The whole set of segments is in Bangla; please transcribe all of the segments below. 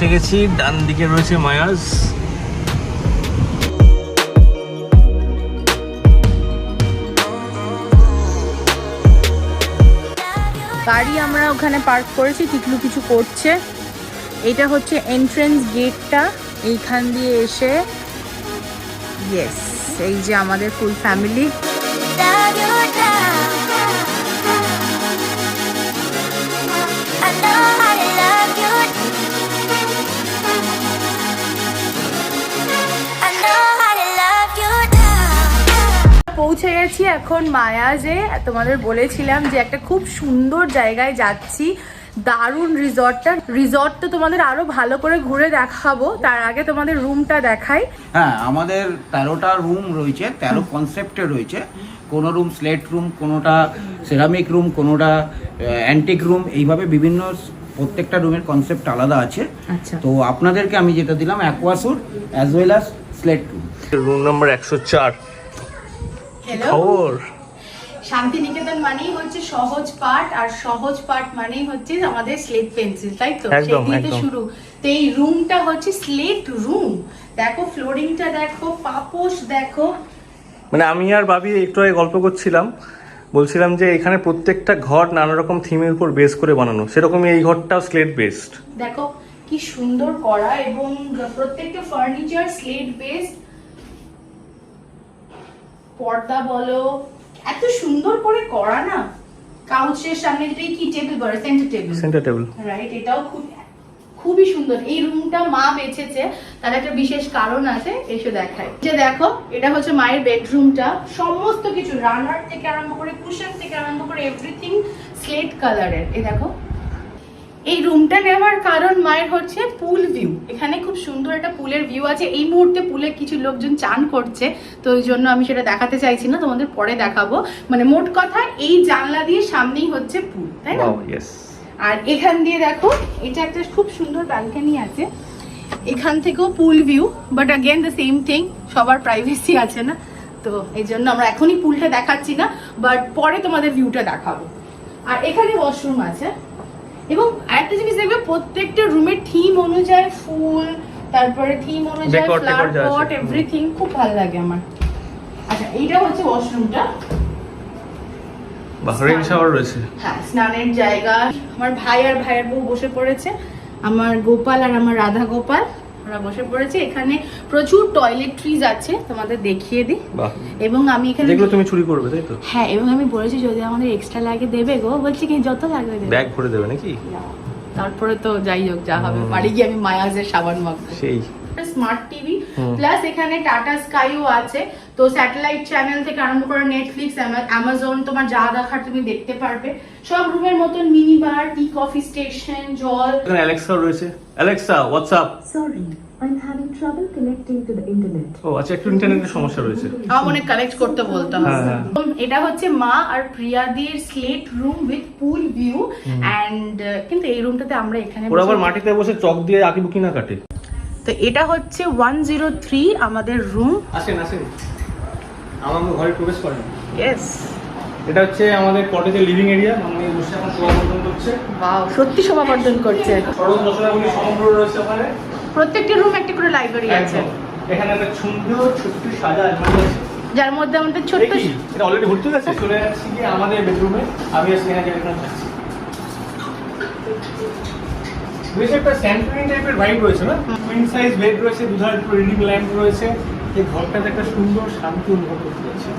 এসে গেছি ডান দিকে রয়েছে মায়াস গাড়ি আমরা ওখানে পার্ক করেছি টিকলু কিছু করছে এটা হচ্ছে এন্ট্রেন্স গেটটা এইখান দিয়ে এসে ইয়েস এই যে আমাদের ফুল ফ্যামিলি. I know পৌঁছে গেছি এখন মায়াজে। তোমাদের বলেছিলাম যে একটা খুব সুন্দর জায়গায় যাচ্ছি। দারুণ রিসর্টটা। রিসর্ট তো তোমাদের আরও ভালো করে ঘুরে দেখাবো। তার আগে তোমাদের রুমটা দেখাই। হ্যাঁ আমাদের তেরোটা রুম রয়েছে তেরো কনসেপ্টে রয়েছে। কোনো রুম স্লেট রুম কোনোটা সেরামিক রুম কোনোটা অ্যান্টিক রুম এইভাবে বিভিন্ন প্রত্যেকটা রুমের কনসেপ্ট আলাদা আছে। আচ্ছা। তো আপনাদেরকে আমি যেটা দিলাম অ্যাকোয়াসুর as well as slate room room number একশো চার। খবর? শান্তিনিকেতন মানেই হচ্ছে সহজ পাঠ আর সহজ পাঠ মানেই হচ্ছে আমাদের স্লেট পেন্সিল তাই তো? শুরু। তো এই রুমটা হচ্ছে স্লেট রুম দেখো ফ্লোরিংটা দেখো পাপোশ দেখো। মানে আমি আর ভাবি একটু আগে গল্প করছিলাম। বলছিলাম যে এখানে প্রত্যেকটা ঘর নানা রকম থিমের উপর বেস করে বানানো। সেরকমই এই ঘরটাও স্লেট বেসড দেখো কি সুন্দর করা এবং প্রত্যেকটা ফার্নিচার স্লেট বেসড পর্দা বলো এত সুন্দর করে করা না? কাউচের সামনে যেটা কি টেবিল বলে? Centre table centre table right এটাও খুব খুবই সুন্দর। এই রুমটা মা বেছেছে তার একটা বিশেষ কারণ আছে এসে দেখায়। যে দেখো এটা হচ্ছে মায়ের বেডরুমটা সমস্ত কিছু রানার থেকে আরম্ভ করে কুশন থেকে আরম্ভ করে এভরিথিং স্লেট কালারের এই দেখো এই রুমটা নেওয়ার কারণ মায়ের হচ্ছে পুল ভিউ এখানে খুব সুন্দর একটা পুলের ভিউ আছে। এই মুহূর্তে পুলে কিছু লোকজন চান করছে তো ওই জন্য আমি সেটা দেখাতে চাইছি না তোমাদের পরে দেখাবো। মানে মোট কথা এই জানলা দিয়ে সামনেই হচ্ছে পুল তাই না? আর এখান দিয়ে দেখো এটা একটা খুব সুন্দর ব্যালকনি আছে। এখান থেকেও pool view but again the same thing সবার প্রাইভেসি আছে না। তো এই জন্য আমরা এখনই পুলটা দেখাচ্ছি না বাট পরে তোমাদের ভিউটা দেখাবো। আর এখানে ওয়াশরুম আছে। এবং আরেকটা জিনিস দেখবে প্রত্যেকটা রুমের থিম অনুযায়ী ফুল তারপরে থিম অনুযায়ী ফ্লাওয়ার পট এভরিথিং খুব ভালো লাগে আমার। আচ্ছা এইটা হচ্ছে ওয়াশরুমটা বা শাওয়ার রয়েছে। হ্যাঁ স্নানের জায়গা। আমার ভাই আর ভাইয়ের বউ বসে পড়েছে। আমার গোপাল আর আমার রাধা গোপাল। ওরা বসে পড়েছি। এখানে প্রচুর টয়লেট্রিজ আছে তোমাদের দেখিয়ে দিই। এবং আমি এখানে যেগুলো তুমি চুরি করবে তাই তো? হ্যাঁ এবং আমি বলেছি যদি আমাদের এক্সট্রা লাগে দেবে গো। বলছি কি যত লাগবে দেবে। ব্যাগ ভরে দেবে নাকি? তারপরে তো যাই হোক যা হবে। বাড়ি গিয়ে আমি মায়াজের সাবান মাখবো। সেই। Smart TV. প্লাস এখানে টাটা স্কাইও আছে। তো স্যাটেলাইট চ্যানেল থেকে আরম্ভ করে নেটফ্লিক্স অ্যামাজন তোমার যা দেখার তুমি দেখতে পারবে। সব রুমের মতন mini bar tea coffee station জল অ্যালেক্সা রয়েছে Alexa WhatsApp Sorry, I'm having trouble connecting to the internet. ও আচ্ছা একটু ইন্টারনেটের সমস্যা রয়েছে। আমার মনে কালেক্ট করতে বলতে হবে। হ্যাঁ, হ্যাঁ। এটা হচ্ছে মা আর প্রিয়াদির slate room with pool view and কিন্তু এই রুমটাতে আমরা এখানে ওরা আবার বসে- মাটিতে বসে চক দিয়ে আঁকি বুকি না কাটে। তো এটা হচ্ছে ওয়ান জিরো থ্রি আমাদের রুম আসেন আসেন। আমার ঘরে প্রবেশ করেন। ইয়েস এটা হচ্ছে আমাদের কটেজের লিভিং এরিয়া মানে বসে এখন সমাবর্তন করছে সত্যি শোভাবর্ধন করছে। সরল রচনাগুলি সমগ্র রয়েছে ওখানে। প্রত্যেকটা রুম একটা করে লাইব্রেরি আছে। এখানে একটা সুন্দর ছোট্ট সাজা আলমারি আছে। যার মধ্যে আমাদের ছোট্ট এটা অলরেডি ভর্তি গেছে? চলে যাচ্ছি কি আমাদের বেডরুমে আমি বেশ একটা স্যান্টোরিন টাইপের ভাইব রয়েছে না? কুইন সাইজ বেড রয়েছে, দুধার দুটো রিডিং ল্যাম্প রয়েছে। এই ঘরটাতে একটা সুন্দর শান্তি অনুভব করতে আসুন।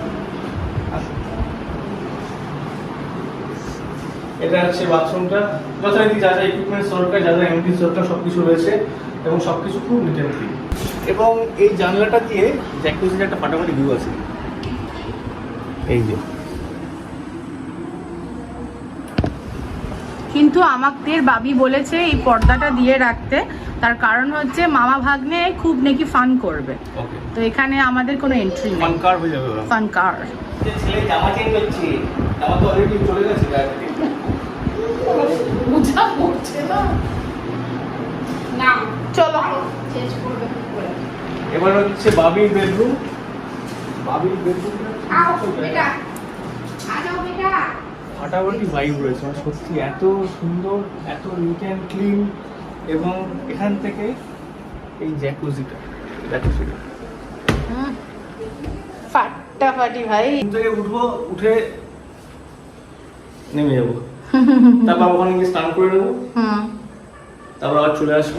এটা হচ্ছে বাথরুমটা যথারীতি যা যা ইকুইপমেন্টস দরকার যা যা এমনিটিস দরকার সব কিছু রয়েছে এবং সব কিছু খুব নিট অ্যান্ড ক্লিন এবং এই জানলাটা দিয়ে জ্যাকুজির একটা ফাটাফাটি ভিউ আছে। এই যে। কিন্তু আমাদের বাবি বলেছে এই পর্দাটা দিয়ে রাখতে। তার কারণ হচ্ছে মামা ভাগ্নে খুব নাকি ফান করবে। তো এখানে আমাদের কোনো এন্ট্রি নেই। হয়ে যাবে ফান কার ছেলে জামা চেঞ্জ হচ্ছে জামা তো অলরেডি চলে গেছে বুঝা পড়ছে না। না। চলো। চেঞ্জ করবে এবার হচ্ছে বাবির বেডরুম বাবির বেডরুম ফাটাফাটি ভাইব রয়েছে মানে সত্যি এত সুন্দর এত নিট অ্যান্ড ক্লিন এবং এখান থেকে এই জ্যাকুজিটা হুম। ফাটাফাটি ভাই। থেকে উঠবো উঠে নেমে যাব। তারপর ওখানে গিয়ে স্নান করে নেব। হুম। তারপর আবার চলে আসব।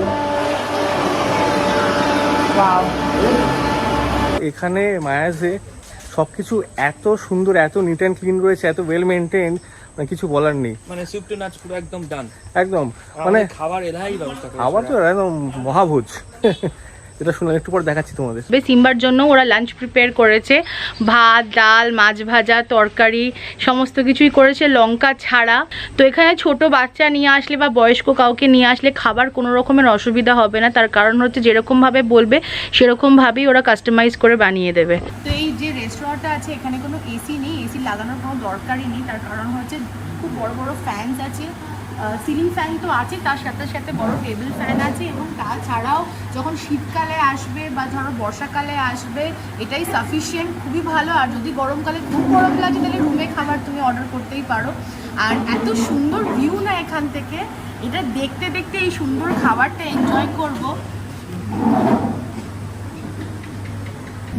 এখানে মায়াজে সব কিছু এত সুন্দর এত নিট অ্যান্ড ক্লিন রয়েছে এত ওয়েল মেনটেন মানে কিছু বলার নেই। মানে টু নাচ পুরো একদম ডান একদম মানে খাবার এরাই ব্যবস্থা খাবার আবার তো একদম মহাভোজ। এটা শুনে একটু পর দেখাচ্ছি তোমাদের। বেশ সিম্বার জন্য ওরা লাঞ্চ প্রিপেয়ার করেছে। ভাত ডাল মাছ ভাজা তরকারি সমস্ত কিছুই করেছে লঙ্কা ছাড়া। তো এখানে ছোট বাচ্চা নিয়ে আসলে বা বয়স্ক কাউকে নিয়ে আসলে খাবার কোনো রকমের অসুবিধা হবে না। তার কারণ হচ্ছে যেরকমভাবে বলবে সেরকমভাবেই ওরা কাস্টমাইজ করে বানিয়ে দেবে। তো এই যে রেস্টুরেন্টটা আছে এখানে কোনো এসি নেই এসি লাগানোর কোনো দরকারই নেই। তার কারণ হচ্ছে খুব বড় বড় ফ্যানস আছে। সিলিং ফ্যান তো আছে, তার সাথে সাথে বড় টেবিল ফ্যান আছে এবং তাছাড়াও যখন শীতকালে আসবে বা ধরো বর্ষাকালে আসবে, এটাই সাফিসিয়েন্ট খুবই ভালো। আর যদি গরমকালে খুব গরম লাগে, তাহলে রুমে খাবার তুমি অর্ডার করতেই পারো। আর এত সুন্দর ভিউ না এখান থেকে, এটা দেখতে দেখতে এই সুন্দর খাবারটা এনজয় করব।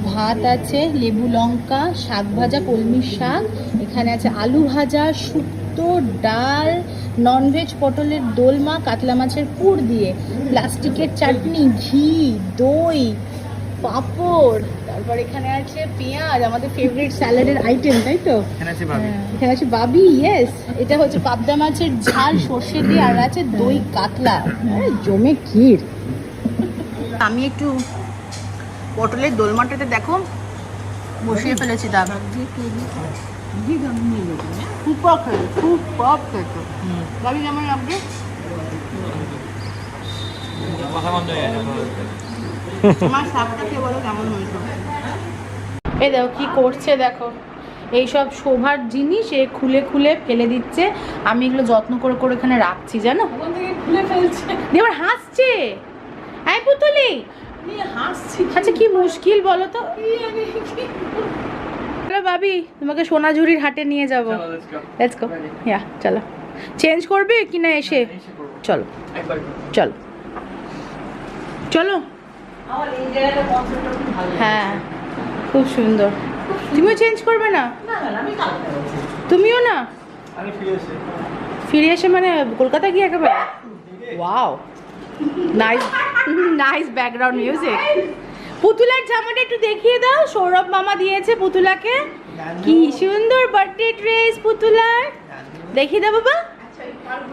ভাত আছে, লেবু লঙ্কা, শাক ভাজা কলমির শাক, এখানে আছে আলু ভাজা, শুক্তো ডাল ননভেজ পটলের দোলমা কাতলা মাছের পুর দিয়ে প্লাস্টিকের চাটনি ঘি দই পাঁপড় তারপর এখানে আছে পেঁয়াজ আমাদের ফেভারিট স্যালাডের আইটেম তাই তো? এখানে আছে হ্যাঁ, বাবি ইয়েস এটা হচ্ছে পাবদা মাছের ঝাল সর্ষে দিয়ে আর আছে দই কাতলা। জমে ক্ষীর। আমি একটু পটলের দোলমাটাতে দেখো বসিয়ে ফেলেছি দাগ হয়ে এই দেখো কি করছে দেখো। এইসব শোভার জিনিস এ খুলে খুলে ফেলে দিচ্ছে। আমি এগুলো যত্ন করে করে এখানে রাখছি জানো? খুলে ফেলছে। এবার হাসছে। এই পুতুলি! হাসছি। আচ্ছা কি মুশকিল বলো তো? বাবি তোমাকে সোনাঝুরির হাটে নিয়ে যাব। লেটস গো ইয়া চলো। চেঞ্জ করবে কি না এসে? চলো। চলো। চলো। হ্যাঁ খুব সুন্দর। তুমিও চেঞ্জ করবে না? তুমিও না? ফিরে এসে। ফিরে এসে মানে কলকাতা গিয়ে একেবারে? Wow nice nice background music পুতুলার জামাটা একটু দেখিয়ে দাও। সৌরভ মামা দিয়েছে পুতুলাকে। কি সুন্দর বার্থডে ড্রেস পুতুলার। দেখিয়ে দাও বাবা।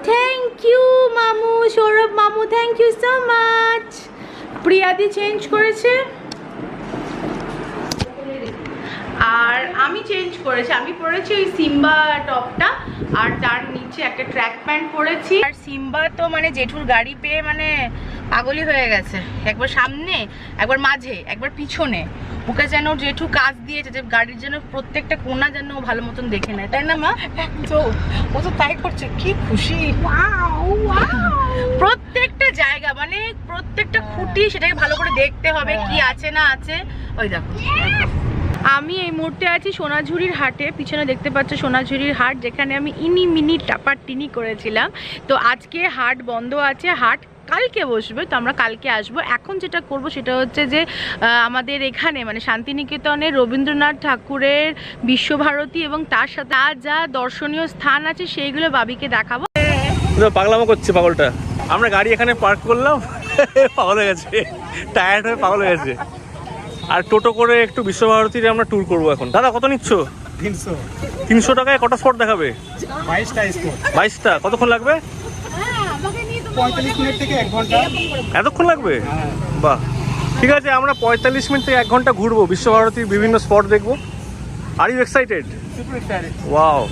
থ্যাংক ইউ মামু সৌরভ মামু থ্যাংক ইউ সো মাচ প্রিয়াদি চেঞ্জ করেছে। আর আমি চেঞ্জ করেছি। আমি পরেছি ওই সিম্বা টপটা। আর তার নিচে একটা ট্র্যাক প্যান্ট পরেছি। আর সিম্বা তো মানে জেঠুর গাড়ি পেয়ে মানে পাগলই হয়ে গেছে। একবার সামনে একবার মাঝে একবার পিছনে। ওকে যেন জেঠু কাজ দিয়েছে যে গাড়ির যেন প্রত্যেকটা কোনা যেন ও ভালো মতন দেখে নেয়। তাই না মা? তো ও তো তাই করছে কি খুশি। প্রত্যেকটা জায়গা মানে প্রত্যেকটা খুঁটি সেটাকে ভালো করে দেখতে হবে কি আছে না আছে। ওই দেখো। আমি এই মুহূর্তে আছি সোনাঝুরির হাটে। পিছনে দেখতে পাচ্ছ সোনাঝুরির হাট, যেখানে আমি ইনি মিনি টাপার টিনি করেছিলাম। তো আজকে হাট বন্ধ আছে, হাট কালকে বসবে, তো আমরা কালকে আসব। এখন যেটা করব সেটা হচ্ছে যে আমাদের এখানে মানে শান্তিনিকেতনে রবীন্দ্রনাথ ঠাকুরের বিশ্বভারতী এবং তার সাথে যা যা দর্শনীয় স্থান আছে সেইগুলো বাবিকে দেখাবো। পাগলামো করছে পাগলটা। আমরা গাড়ি এখানে পার্ক করলাম, পাগল হয়ে গেছে। টায়ার্ড হয়ে পাগল হয়ে গেছে। আর টোটো করে একটু বিশ্বভারতীতে আমরা ট্যুর করব এখন। দাদা কত নিচ্ছ? তিনশো। তিনশো টাকায় কটা স্পট দেখাবে? বাইশটা কতক্ষণ লাগবে? পঁয়তাল্লিশ মিনিট থেকে এক ঘণ্টা। এতক্ষণ লাগবে? হ্যাঁ। বাহ। ঠিক আছে আমরা পঁয়তাল্লিশ মিনিট থেকে এক ঘণ্টা ঘুরবো বিশ্বভারতীর বিভিন্ন স্পট দেখব। আর ইউ এক্সাইটেড ওয়াও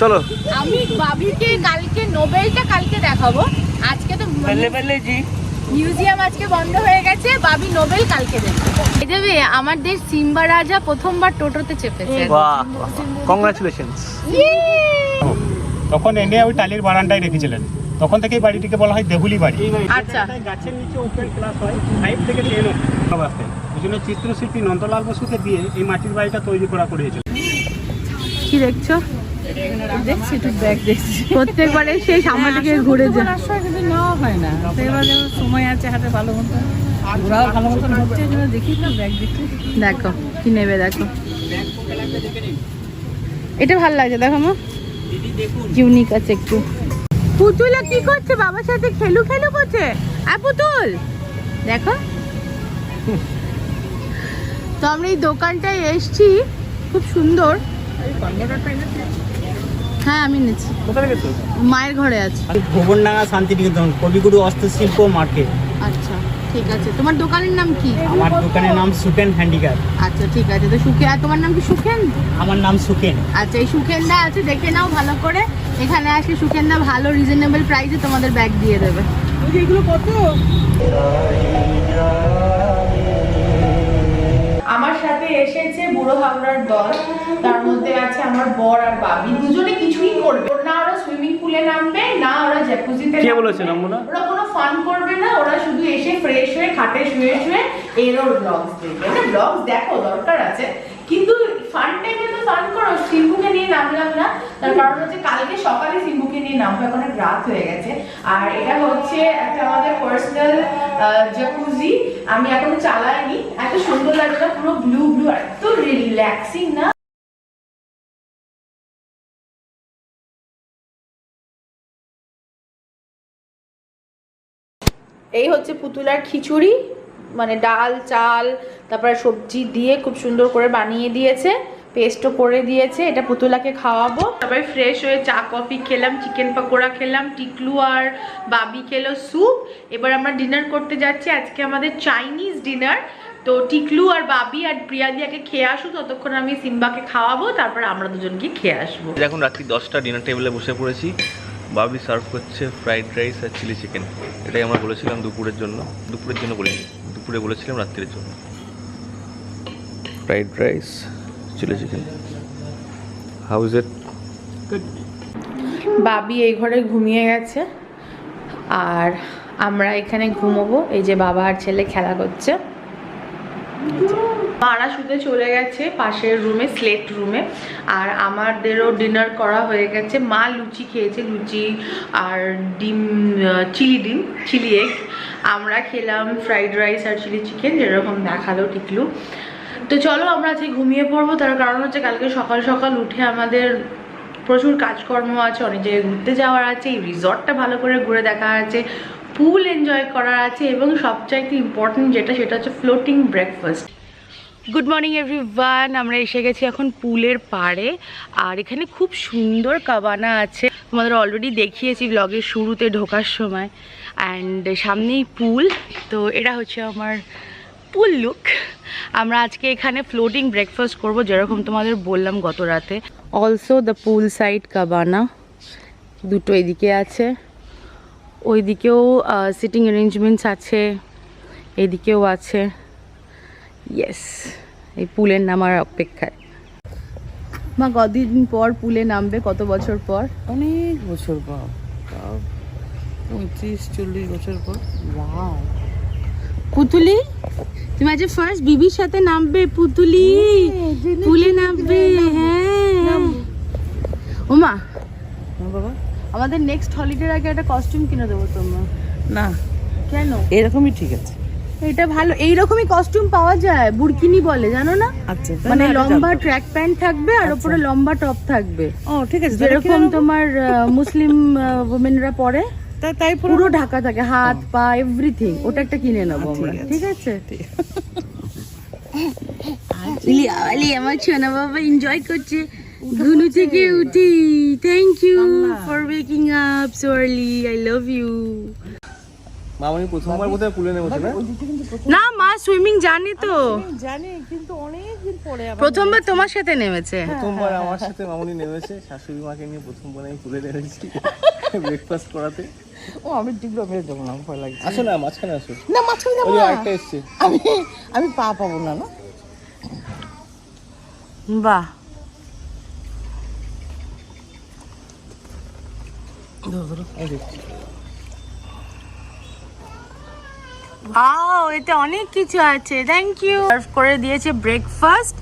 চলো। আমি বাবিকে কালকে নোবেলটা কালকে দেখাবো। আজকে তো পেলে পেলে জি। মিউজিয়াম আজকে বন্ধ হয়ে গেছে বাবি নোবেল কালকে এই দেবে আমাদের সিম্বা রাজা প্রথমবার টোটোতে চেপেছে। বাহ কংগ্রাচুলেশনস তখন এনে ওই টালির বারান্দায় রেখেছিলেন। তখন থেকেই বাড়িটিকে বলা হয় দেহুলি বাড়ি। আচ্ছা। গাছের নিচে ওপেন ক্লাস হয় ফাইভ থেকে টেন অবস্থায় ওই জন্য চিত্রশিল্পী নন্দলাল বসুকে দিয়ে এই মাটির বাড়িটা তৈরি করা করেছিল। কি দেখছ? প্রত্যেকবারে সেই সামনে থেকে ঘুরে যায়। আসলে নেওয়া হয় না। তো সময় আছে হাতে ভালো মতো। ঘোরাও ভালো মতন হচ্ছে দেখি না ব্যাগ দেখছি দেখো কি নেবে দেখো। এটা ভালো লাগছে দেখো মা। ইউনিক আছে একটু। পুতুলা কি করছে? বাবার সাথে খেলু খেলু করছে। আর পুতুল। দেখো। তো আমরা এই দোকানটায় এসছি। খুব সুন্দর। হ্যাঁ আমি কোথায় মায়ের ঘরে আছে। ভুবনডাঙ্গা শান্তিনিকেতন কবিগুরু হস্তশিল্প মার্কেট। আচ্ছা ঠিক আছে। তোমার দোকানের নাম কি? আমার দোকানের নাম সুকেন আচ্ছা ঠিক আছে। তো আর তোমার নাম কি সুখেন আমার নাম সুকেন। আচ্ছা এই আছে দেখে নাও ভালো করে। এখানে আসলে ভালো রিজনেবল প্রাইসে তোমাদের ব্যাগ দিয়ে দেবে। এগুলো কত সাথে এসেছে বুড়ো হাওড়ার দল। তার মধ্যে আছে আমার বর আর বাবি। দুজনে কিছুই করবে। না ওরা সুইমিং পুলে নামবে না ওরা জ্যাকুজিতে কে বলেছে নামবো না? ওরা কোনো ফান করবে না ওরা শুধু এসে ফ্রেশ হয়ে খাটে শুয়ে শুয়ে এরোর ব্লগস দেখবে। না ব্লগস দেখো দরকার আছে। কিন্তু ফান টাইমে তো ফান করো সিম্বুকে নিয়ে নামলাম না। তার কারণ হচ্ছে কালকে সকালে সিম্বুকে নিয়ে নামবো এখন রাত হয়ে গেছে। আর এটা হচ্ছে একটা আমাদের পার্সোনাল জাকুজি আমি এখনও চালাইনি এত সুন্দর লাগছে না, পুরো ব্লু ব্লু এত রিল্যাক্সিং না। এই হচ্ছে পুতুলার খিচুড়ি। মানে ডাল, চাল, তারপরে সবজি দিয়ে খুব সুন্দর করে বানিয়ে দিয়েছে, পেস্টও করে দিয়েছে। এটা পুতুলাকে খাওয়াবো। তারপরে ফ্রেশ হয়ে চা, কফি খেলাম, চিকেন পকোড়া খেলাম, টিকলু আর বাবি খেলো স্যুপ এবার আমরা ডিনার করতে যাচ্ছি। আজকে আমাদের চাইনিজ ডিনার তো টিকলু আর বাবি আর প্রিয়াদিয়াকে খেয়ে আসুক ততক্ষণ আমি সিম্বাকে খাওয়াবো, তারপর আমরা দুজন গিয়ে খেয়ে আসব। এখন রাত্রি দশটা ডিনার টেবিলে বসে পড়েছি। বাবি সার্ভ করছে ফ্রাইড রাইস আর চিলি চিকেন এটাই আমরা বলেছিলাম দুপুরের জন্য। দুপুরের জন্য বলিনি দুপুরে বলেছিলাম রাত্রির জন্য। Fried rice chilli chicken how is it Babi এই ঘরে ঘুমিয়ে গেছে। আর আমরা এখানে ঘুমোবো। এই যে বাবা আর ছেলে খেলা করছে। মারা শুতে চলে গেছে পাশের রুমে স্লেট রুমে। আর আমাদেরও ডিনার করা হয়ে গেছে। মা লুচি খেয়েছে, লুচি আর ডিম চিলি ডিম, চিলি এগ আমরা খেলাম ফ্রাইড রাইস আর চিলি চিকেন যেরকম দেখাল টিকলু। তো চলো আমরা আজকে ঘুমিয়ে পড়ব। তার কারণ হচ্ছে কালকে সকাল সকাল উঠে আমাদের প্রচুর কাজকর্ম আছে, অনেক জায়গায় ঘুরতে যাওয়ার আছে, এই রিসর্টটা ভালো করে ঘুরে দেখা আছে পুল এনজয় করার আছে, এবং সবচাইতে ইম্পর্টেন্ট যেটা, সেটা হচ্ছে floating breakfast good morning everyone আমরা এসে গেছি এখন পুলের পাড়ে, আর এখানে খুব সুন্দর কাবানা আছে। তোমাদের অলরেডি দেখিয়েছি ব্লগের শুরুতে ঢোকার সময়। অ্যান্ড সামনেই পুল, তো এটা হচ্ছে আমার পুল লুক আমরা আজকে এখানে ফ্লোটিং ব্রেকফাস্ট করব, যেরকম তোমাদের বললাম গত রাতে। Also the pool side cabana, দুটো এদিকে আছে। ওইদিকেও সিটিং অ্যারেঞ্জমেন্টস আছে, এদিকেও আছে। ইয়েস এই পুলের নামার অপেক্ষায়। মা কদিন পর পুলে নামবে? কত বছর পর? অনেক বছর পর। পঁয়ত্রিশ চল্লিশ বছর পর। পুতুলি? তুমি আজ ফার্স্ট বিবির সাথে নামবে পুতুলি। পুলে নামবে হ্যাঁ। ওমা হ্যাঁ বাবা। আমাদের নেক্সট হলিডের আগে একটা কস্টিউম কিনে দেবো তোমার না। কেন? এরকমই ঠিক আছে। এটা ভালো। এইরকমই কস্টিউম পাওয়া যায় বুরকিনি বলে জানো না? আচ্ছা মানে লম্বা ট্র্যাক প্যান্ট থাকবে আর আচ্ছা। উপরে লম্বা টপ থাকবে। ও ঠিক আছে যেরকম তোমার মুসলিম উমেনরা পরে তাই পুরো ঢাকা থাকে হাত পা এভরিথিং ওটা একটা কিনে নেব আমরা ঠিক আছে। আলি আমার সোনা বাবা এনজয় করছে। ঘুনু থেকে উঠি thank you for waking up so early I love you মামনি প্রথমবার বোধহয় পুলে নেমেছে না? না মা সুইমিং জানি তো। জানি কিন্তু অনেক দিন পরে প্রথমবার তোমার সাথে নেমেছে। প্রথমবার আমার সাথে মামনি নেমেছে শাশুড়ি মাকে নিয়ে প্রথমবার আমি পুলে নেমেছি ব্রেকফাস্ট করাতে। ও আমি ডিগ্রো মেরে দেবো না আমার ভয় লাগছে। আসো না মাঝখানে আসো। না মাঝখানে যাব না। আরেকটা এসছে। আমি আমি পা পাবো না না? বাহ। ওয়াও এতে অনেক কিছু আছে। থ্যাংক ইউ সার্ভ করে দিয়েছে ব্রেকফাস্ট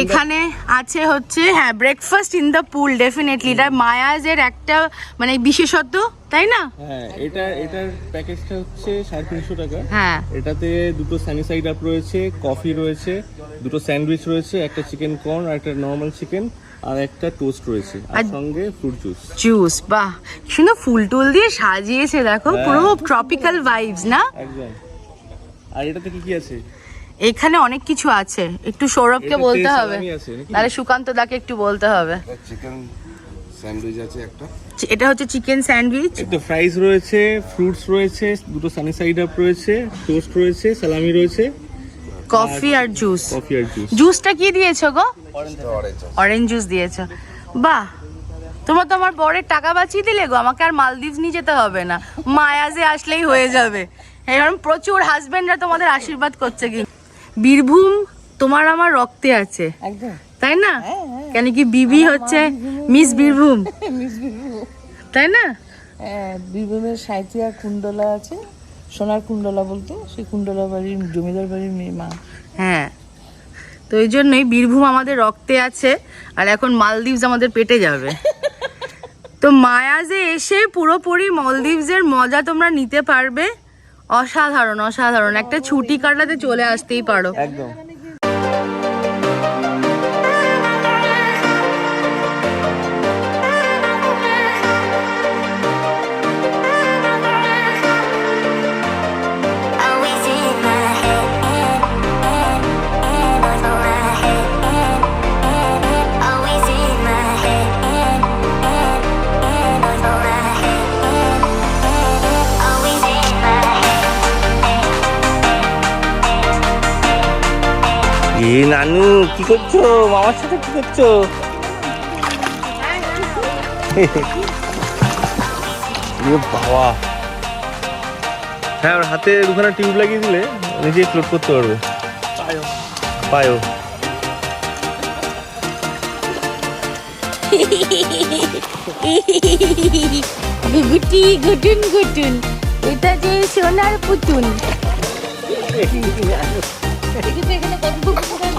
এখানে আছে হচ্ছে হ্যাঁ breakfast in the pool definitely এটা মায়াজের একটা মানে বিশেষত্ব তাই না? হ্যাঁ এটা এটার প্যাকেজটা হচ্ছে সাড়ে তিনশো টাকা। হ্যাঁ। এটাতে দুটো স্যানিসাইড আপ রয়েছে কফি রয়েছে দুটো স্যান্ডউইচ রয়েছে একটা চিকেন কর্ন আর একটা নর্মাল চিকেন আর একটা টোস্ট রয়েছে আর সঙ্গে ফ্রুট জুস জুস বাহ! সুন্দর ফুল টুল দিয়ে সাজিয়েছে দেখো হ্যাঁ। পুরো ট্রপিক্যাল ভাইবস না? একদম। আর এটাতে কি কি আছে? এখানে অনেক কিছু আছে। একটু সৌরভকে বলতে হবে? তাহলে সুকান্ত দাকে একটু বলতে হবে। চিকেন স্যান্ডউইচ আছে একটা। এটা হচ্ছে চিকেন স্যান্ডউইচ একটু ফ্রাইজ রয়েছে ফ্রুটস রয়েছে দুটো সানিসাইড আপ রয়েছে টোস্ট রয়েছে সালামি রয়েছে। কফি আর জুস কফি আর জুস জুসটা কি দিয়েছ গো? অরেঞ্জ জুস দিয়েছ। বাহ! তোমরা তো আমার বরের টাকা বাঁচিয়ে দিলে গো আমাকে আর মালদ্বীপ নিয়ে যেতে হবে না। মায়াজে আসলেই হয়ে যাবে। এরকম প্রচুর হাজবেন্ডরা তোমাদের আশীর্বাদ করছে কি বীরভূম তোমার আমার রক্তে আছে। তাই না? কেন কি বিবি হচ্ছে? মিস বীরভূম। তাই না? হ্যাঁ, বীরভূমের সাঁইথিয়া কুণ্ডলা আছে। সোনার কুণ্ডলা বলতো সেই কুণ্ডলা বাড়ির জমিদার বাড়ির মেয়ে মা। হ্যাঁ। তো এই জন্যই বীরভূম আমাদের রক্তে আছে, আর এখন মালদ্বীপস আমাদের পেটে যাবে। তো মায়াজে এসে পুরোপুরি মলদ্বীপসের মজা তোমরা নিতে পারবে। অসাধারণ অসাধারণ। একটা ছুটি কাটাতে চলে আসতেই পারো। একদম। এ নানু কি করছ? মামার সাথে কি করছ? বাবা। হ্যাঁ ওর হাতে দুখানা টিউব লাগিয়ে দিলে নিজেই ফ্লোট করতে পারবে। পায়ো গুটি গুটুন গুটুন এটা যে সোনার পুতুন দেখেছ এখানে কত